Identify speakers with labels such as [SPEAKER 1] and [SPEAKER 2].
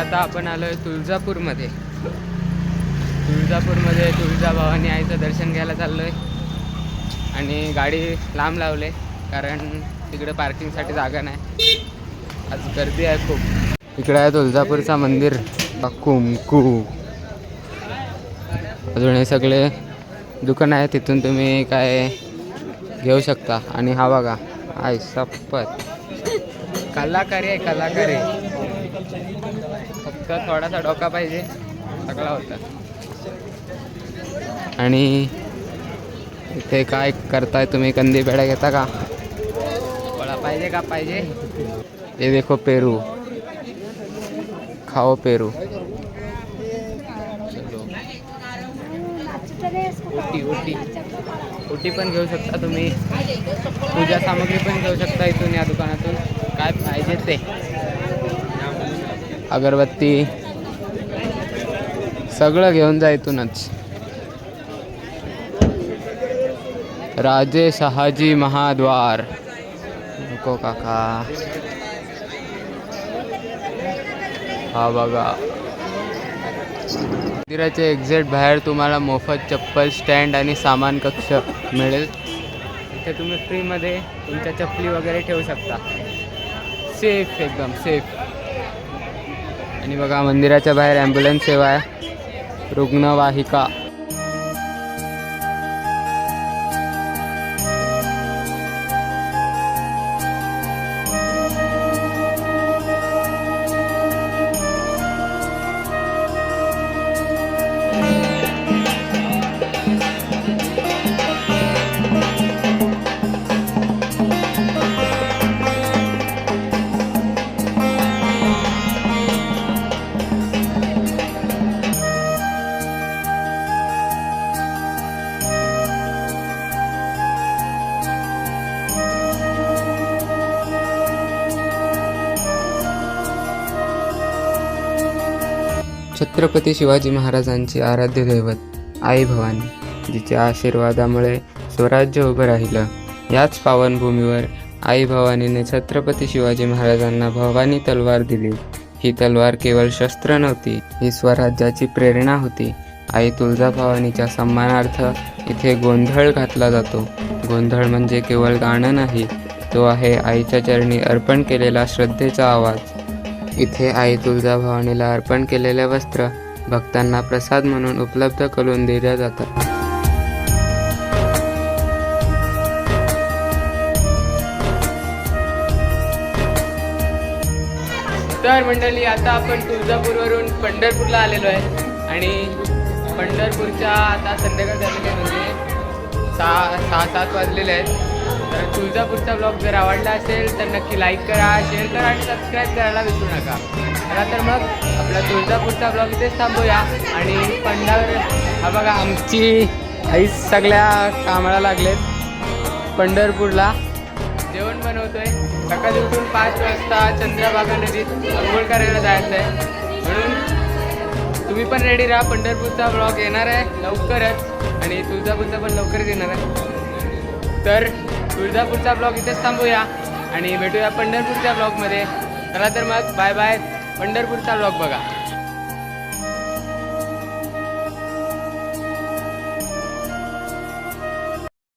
[SPEAKER 1] आता आपण आलो आहे तुळजापूरमध्ये. तुळजापूरमध्ये तुळजाभवानी आईचं दर्शन घ्यायला चाललो आहे आणि गाडी लांब लावले कारण तिकडे पार्किंगसाठी जागा नाही. आज गर्दी आहे खूप. इकडे आहे तुळजापूरचा मंदिर. कुमकू अजून हे सगळे दुकान आहे तिथून तुम्ही काय घेऊ शकता. आणि हा बघा आय सपत कलाकारी आहे कलाकारी. फक्त थोडासा डोका पाहिजे. सगळा होता. आणि इथे काय करताय तुम्ही? कंदी पेढा घेता का? वडा पाहिजे का? पाहिजे. ये देखो पेरू. खाओ पेरू. उटी ओटी ओटी ओटी पण घेऊ शकता तुम्ही. पूजा सामग्री पण घेऊ शकता इथून या दुकानातून. काय पाहिजे ते. अगरबत्ती. सगळं घेऊन जा इथूनच. राजे शहाजी महाद्वार. नको काका. हा बघा. मंदिराच्या एक्झॅक्ट बाहेर तुम्हाला मोफत चप्पल स्टँड आणि सामान कक्ष मिळेल. इथे तुम्ही फ्रीमध्ये तुमच्या चप्पली वगैरे ठेवू शकता. सेफ एकदम सेफ आणि बघा मंदिराच्या बाहेर ॲम्ब्युलन्स सेवा आहे. रुग्णवाहिका. छत्रपती शिवाजी महाराजांची आराध्य दैवत आई भवानी जिच्या आशीर्वादामुळे स्वराज्य उभं राहिलं. याच पावनभूमीवर आई भवानीने छत्रपती शिवाजी महाराजांना भवानी तलवार दिली. ही तलवार केवळ शस्त्र नव्हती ही स्वराज्याची प्रेरणा होती. आई तुळजाभवानीच्या सन्मानार्थ इथे गोंधळ घातला जातो. गोंधळ म्हणजे केवळ गाणं नाही तो आहे आईच्या चरणी अर्पण केलेला श्रद्धेचा आवाज. इथे आई तुळजाभवानीला अर्पण केलेले वस्त्र भक्तांना प्रसाद म्हणून उपलब्ध करून दिल्या जातात. तर मंडळी आता आपण तुळजापूरवरून पंढरपूरला आलेलो आहे. आणि पंढरपूरच्या आता संध्याकाळ झालेली म्हणजे सहा सहा सात वाजलेले आहेत. तर तुळजापूरचा ब्लॉग जर आवडला असेल तर नक्की लाईक करा शेअर करा आणि सबस्क्राईब करायला विसरू नका. चला तर मग आपला तुळजापूरचा ब्लॉग इथेच थांबूया. आणि पंढर हा बघा आमची आई सगळ्या कामाला लागलेत पंढरपूरला. जेवण बनवतोय. सकाळी उठून पाच वाजता चंद्रभागा नदीत अंघोळ करायला जायचं आहे म्हणून तुम्ही पण रेडी राहा. पंढरपूरचा ब्लॉग येणार आहे लवकरच. आणि तुळजापूरचा पण लवकरच येणार आहे. तर तुळजापूरचा ब्लॉग इथेच थांबूया. आणि भेटूया पंढरपूरच्या ब्लॉगमध्ये. चला तर मग बाय बाय पंढरपूरचा ब्लॉग बघा.